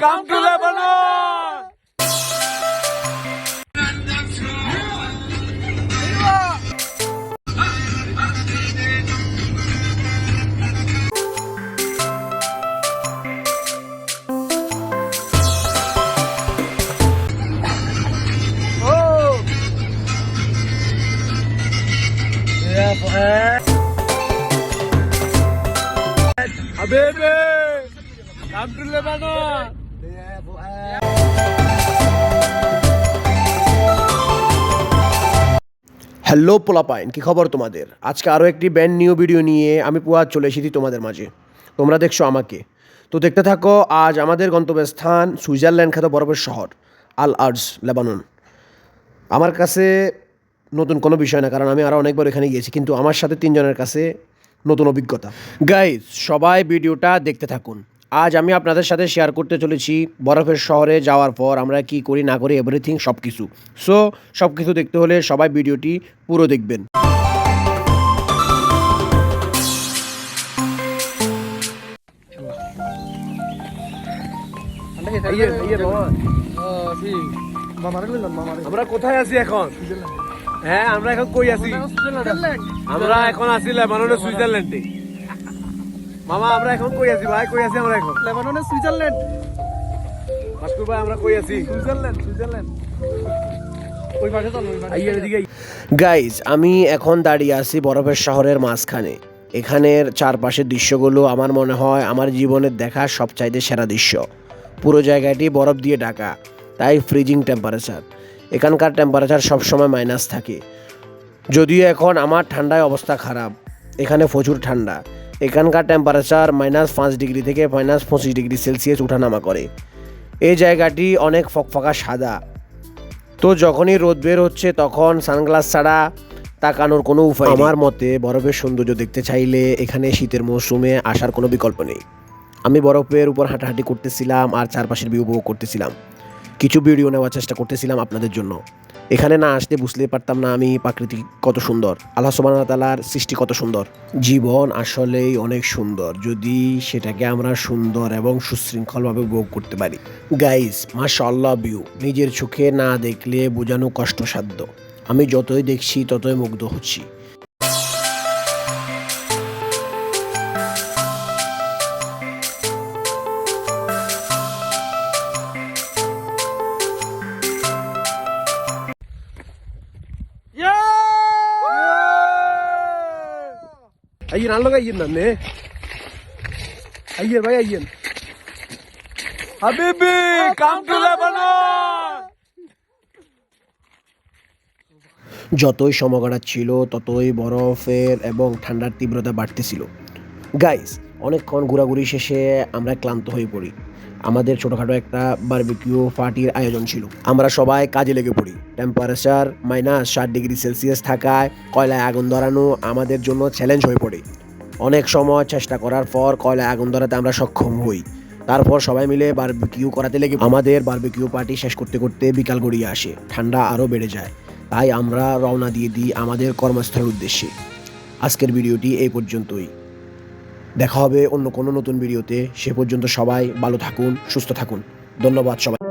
come to Lebanon! Oh! Yeah, Fuad. Habibi! Yeah, Fuad. Hello পোলাপাইন কী খবর তোমাদের? আজকে আরও একটি ব্যান্ড নিউ ভিডিও নিয়ে আমি পুয়া চলে এসেছি তোমাদের মাঝে। তোমরা দেখছ আমাকে। তো দেখতে থাকো আজ আমাদের গন্তব্যস্থান সুইজারল্যান্ড খ্যাত বরফের শহর আল আর্টস লেবানন। আমার কাছে নতুন কোনো বিষয় না কারণ আমি আরও অনেকবার এখানে গিয়েছি কিন্তু আমার সাথে তিনজনের কাছে নতুন অভিজ্ঞতা। গাইজ সবাই ভিডিওটা দেখতে থাকুন। আজ আমি আপনাদের সাথে শেয়ার করতে চলেছি বরফের শহরে যাওয়ার পর আমরা কি করি না করি এভরিথিং সব কিছু সো সব কিছু দেখতে হলে সবাই ভিডিওটি পুরো দেখবেন। আমরা কোথায় আছি এখন? হ্যাঁ আমরা এখন কই আছি? আমরা এখন আছি লেবাননের সুইজারল্যান্ডে। মামা আমরা এখন কই আছি ভাই? কই আছি আমরা এখন? লেবাননের সুইজারল্যান্ড। মাসকুর ভাই আমরা কই আছি? Switzerland Switzerland. ওই পাশে চল ওই পাশে। আইয়ে এদিকে আই। গাইজ আমি এখন দাঁড়িয়ে আছি বরফের শহরের মাঝখানে। এখানের চারপাশের দৃশ্যগুলো আমার মনে হয় আমার জীবনের দেখা সবচাইতে সেরা দৃশ্য। পুরো জায়গাটি বরফ দিয়ে ঢাকা তাই ফ্রিজিং টেম্পারেচার এখানকার টেম্পারেচার সবসময় মাইনাস থাকে। যদিও এখন আমার ঠান্ডায় অবস্থা খারাপ এখানে প্রচুর ঠান্ডা। এখানকার টেম্পারেচার মাইনাস পাঁচ ডিগ্রি থেকে মাইনাস পঁচিশ ডিগ্রি সেলসিয়াস উঠানামা করে। এই জায়গাটি অনেক ফকফকা সাদা। তো যখনই রোদ বের হচ্ছে তখন সানগ্লাস ছাড়া তাকানোর কোনো উপায় আমার মতে বরফের সৌন্দর্য দেখতে চাইলে এখানে শীতের মৌসুমে আসার কোনো বিকল্প নেই। আমি বরফের উপর হাঁটাহাঁটি করতেছিলাম আর চারপাশের ভিউ উপভোগ করতেছিলাম। কিছু ভিডিও নেওয়ার চেষ্টা করতেছিলাম আপনাদের জন্য। এখানে না আসতে বুঝতে পারতাম না আমি প্রাকৃতিক কত সুন্দর। আল্লাহ সুবাহ তালার সৃষ্টি কত সুন্দর। জীবন আসলেই অনেক সুন্দর। যদি সেটাকে আমরা সুন্দর এবং সুশৃঙ্খলভাবে উপভোগ করতে পারি। গাইস মাশাল্লাহ ভিউ নিজের চোখে না দেখলে বোঝানো কষ্টসাধ্য। আমি যতই দেখছি ততই মুগ্ধ হচ্ছি। అయ్యన్ আলো అయ్యింది అన్నీ అయ్యన్ భయ అయ్యన్ যতই সমগড়া ছিল, ততই বরফের এবং ঠান্ডার তীব্রতা বাড়তেছিল। গাইস অনেকক্ষণ ঘোরাঘুরি শেষে আমরা ক্লান্ত হয়ে পড়ি। আমাদের ছোটোখাটো একটা বারবিকিউ পার্টির আয়োজন ছিল। আমরা সবাই কাজে লেগে পড়ি। টেম্পারেচার মাইনাস ষাট ডিগ্রি সেলসিয়াস থাকায় কয়লায় আগুন ধরানো আমাদের জন্য চ্যালেঞ্জ হয়ে পড়ে। অনেক সময় চেষ্টা করার পর কয়লায় আগুন ধরাতে আমরা সক্ষম হই। তারপর সবাই মিলে বারবিকিউ করাতে লেগে আমাদের বারবিকিউ পার্টি শেষ করতে করতে বিকাল গড়িয়ে আসে। ঠান্ডা আরও বেড়ে যায়। তাই আমরা রওনা দিয়ে দিই আমাদের কর্মস্থলের উদ্দেশ্যে। আজকের ভিডিওটি এই পর্যন্তই। দেখা হবে অন্য কোনো নতুন ভিডিওতে। সে পর্যন্ত সবাই ভালো থাকুন, সুস্থ থাকুন। ধন্যবাদ সবাই।